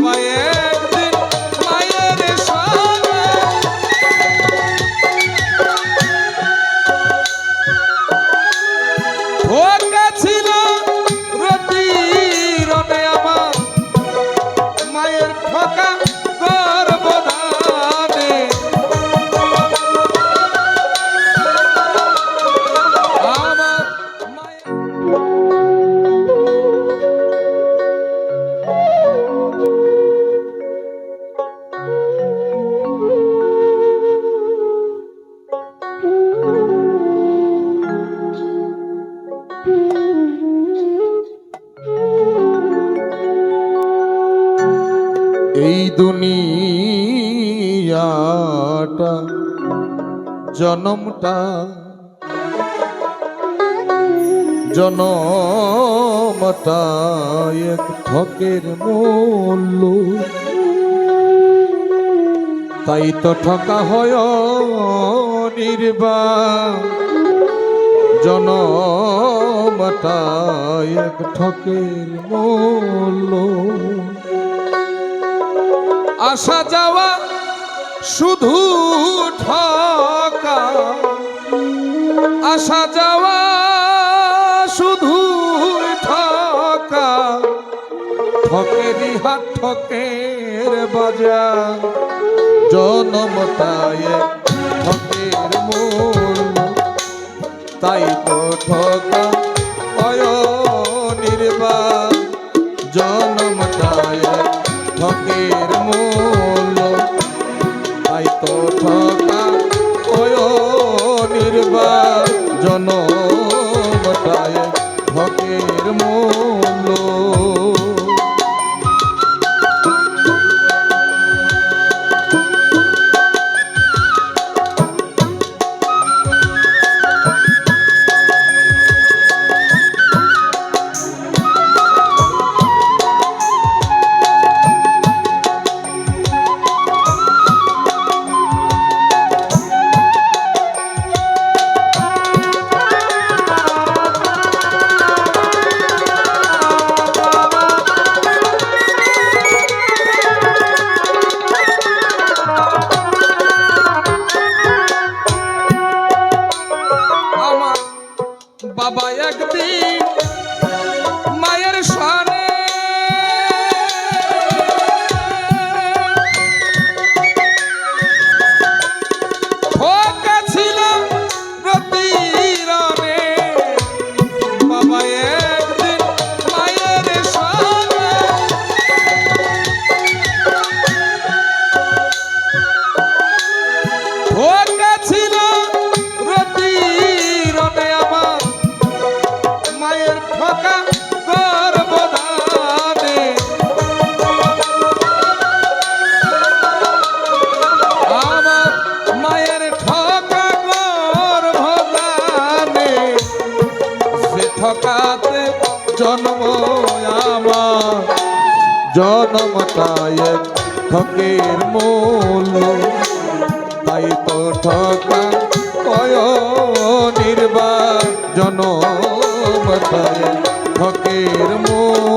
বাবা এই দুনিয়াটা জনমটা জনমটা এক ঠকের মূল্য। তাই তো ঠকা হয় নির্বাণ জনমটা এক ঠকের মূল্য। আসা যাওয়া শুধু ঠকা। আসা যাওয়া শুধু ঠকা। ঠকেরই হাত ঠকের বাজার জনমতায় ঠকের মূল। তাই তো ঠকা অয় নির্বাণ জনমতায় ঠকের ঠকা অয় নির্বাণ জনমতায় ঠকের জন্মটায় ঠকের মূল। তাই তো ঠকা নির্বাচন ঠকের মূল্য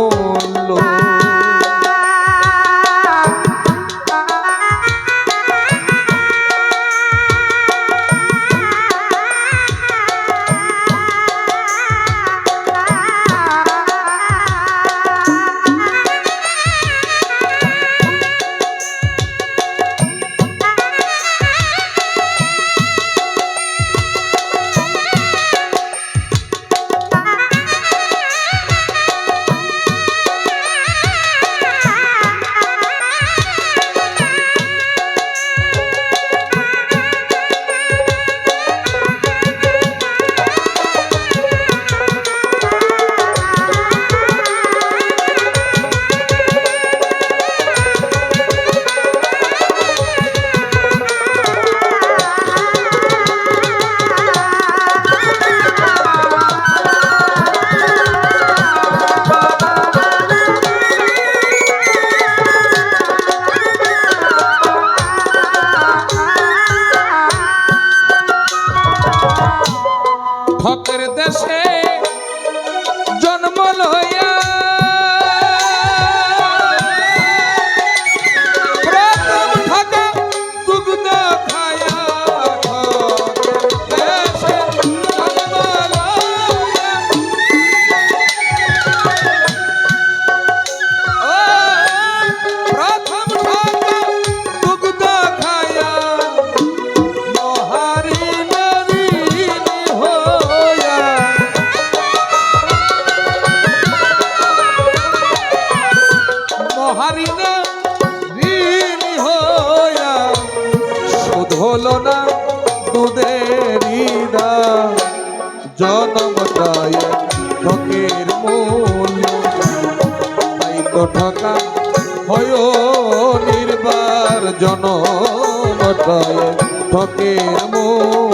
ফকের দেশে হারি না ঋণী হইয়া শোধ হলো না দুধেরই দাম জনমটায় ঠকের মূল্য, তাই তো ঠকা হয় নির্বার জনমটায় ঠকের মূল্য।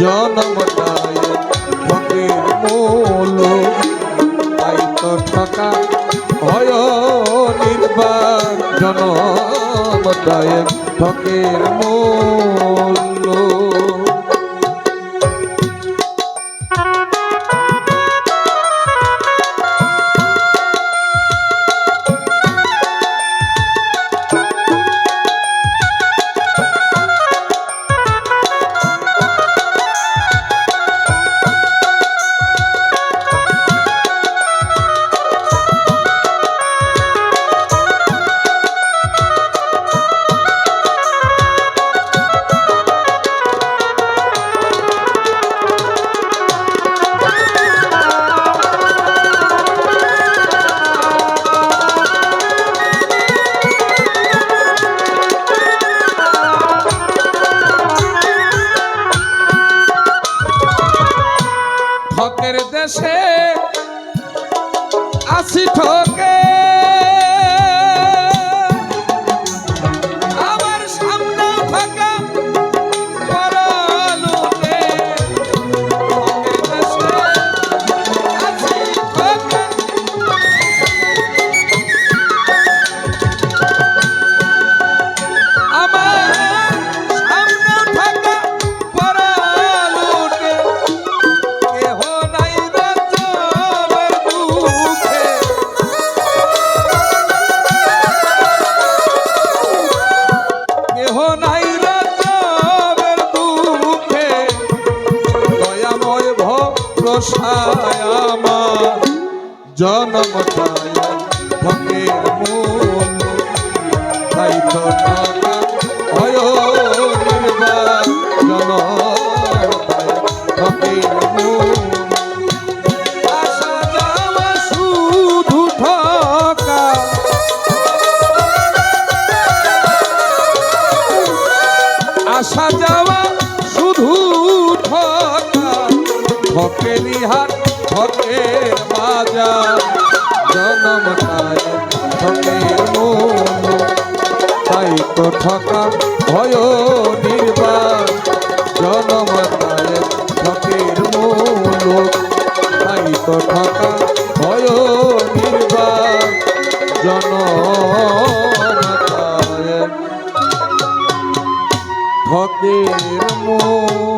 জনমটায় ফকির মূল। তাই তো ঠকা ভয় নির্বাণ জনমটায় ফকির ভরসায় আমার জনমতায় ভঙ্গের ঠকেরই হাট ঠকের বাজার জনমতায় ঠকের মূল তাই তো ঠকা ভয় নির্বাণ। জনমতায় ঠকের মূল তাই তো ঠকা ভয় নির্বাণ। জনমতায় ঠকের মূল